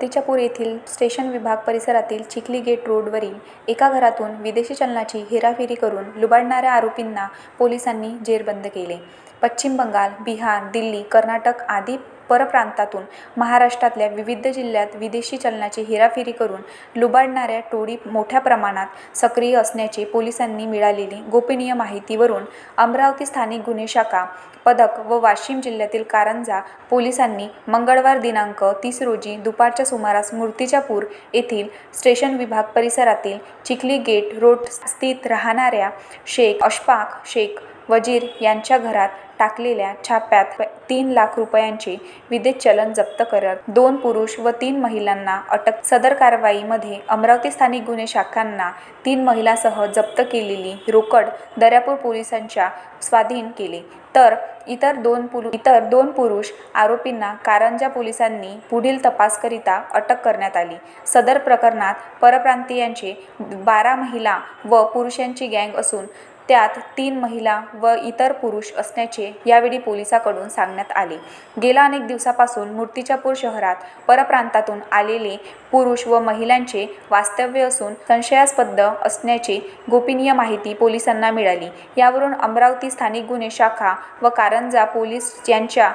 मूर्तिजापूर येथील स्टेशन विभाग परिसरातील चिखली गेट रोडवरील एका घरातून विदेशी चलनाची हेराफेरी करून लुबाडणाऱ्या आरोपींना पोलिसांनी जेरबंद केले. पश्चिम बंगाल, बिहार, दिल्ली, कर्नाटक आदी परप्रांतातून महाराष्ट्रातल्या विविध जिल्ह्यात विदेशी चलनाची हेराफेरी करून लुबाडणाऱ्या टोळी मोठ्या प्रमाणात सक्रिय असण्याचे पोलिसांनी मिळालेली गोपनीय माहितीवरून अमरावती स्थानिक गुन्हे शाखा पदक व वाशिम जिल्ह्यातील कारंजा पोलिसांनी मंगळवार दिनांक तीस रोजी दुपारच्या सुमारास मूर्तिजापूर येथील स्टेशन विभाग परिसरातील चिखली गेट रोड स्थित राहणाऱ्या शेख अशफाक शेख वजीर यांच्या घरात टाकलेल्या छाप्यात तीन लाख रुपयांचे विदेश चलन जप्त करत दोन पुरुष व तीन महिलांना अटक सदर कारवाईमध्ये अमरावती स्थानिक गुन्हे शाखांना तीन महिलांसह जप्त केलेली रोकड दर्यापूर पोलिसांच्या स्वाधीन केले तर इतर दोन पुरु इतर दोन पुरुष आरोपींना कारंजा पोलिसांनी पुढील तपासकरिता अटक करण्यात आली. सदर प्रकरणात परप्रांतीयांचे बारा महिला व पुरुषांची गँग असून त्यात तीन महिला व इतर पुरुष असण्याचे यावेळी पोलिसांकडून सांगण्यात आले. गेल्या अनेक दिवसापासून मूर्तिजापूर शहरात परप्रांतातून आलेले पुरुष व महिलांचे वास्तव्य असून संशयास्पद असण्याचे गोपनीय माहिती पोलिसांना मिळाली. यावरून अमरावती स्थानिक गुन्हे शाखा व कारंजा पोलीस यांच्या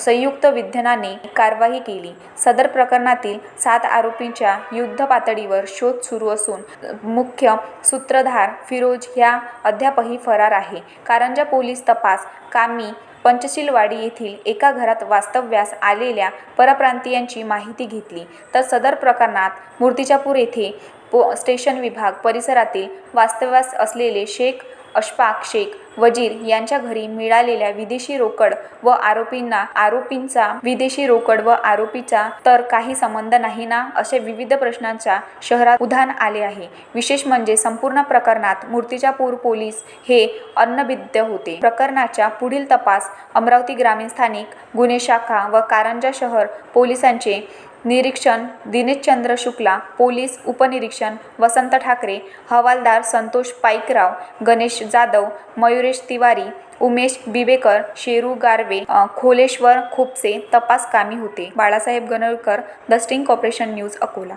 संयुक्त विद्यमाने कारवाई केली. सदर प्रकरणातील सात आरोपींच्या युद्धपातळीवर शोध सुरू असून मुख्य सूत्रधार फिरोज ह्या अद्यापही फरार आहे. कारंजा पोलीस तपास कामी पंचशीलवाडी येथील एका घरात वास्तव्यास आलेल्या परप्रांतीयांची माहिती घेतली तर सदर प्रकरणात मूर्तिजापूर येथे पो स्टेशन विभाग परिसरातील वास्तव्यास असलेले शेख अशफाक शेख वजीर यांच्या घरी मिळालेल्या विदेशी रोकड व आरोपींना आरोपींचा विदेशी रोकड व आरोपीचा तर काही संबंध नाही ना असे विविध प्रश्नांच्या शहरात उधाण आले आहे. विशेष म्हणजे संपूर्ण प्रकरणात मूर्तिजापूर पोलीस हे अनभिज्ञ होते. प्रकरणाच्या पुढील तपास अमरावती ग्रामीण स्थानिक गुन्हे शाखा व कारंजा शहर पोलिसांचे निरीक्षण दिनेशचंद्र शुक्ला, पोलीस उपनिरीक्षण वसंत ठाकरे, हवालदार संतोष पाईकराव, गणेश जाधव, मयुरेश तिवारी, उमेश बिबेकर, शेरू गारवे, खोलेश्वर खुपसे तपास कामी होते. Balasaheb Ganalkar the sting corporation news, Akola.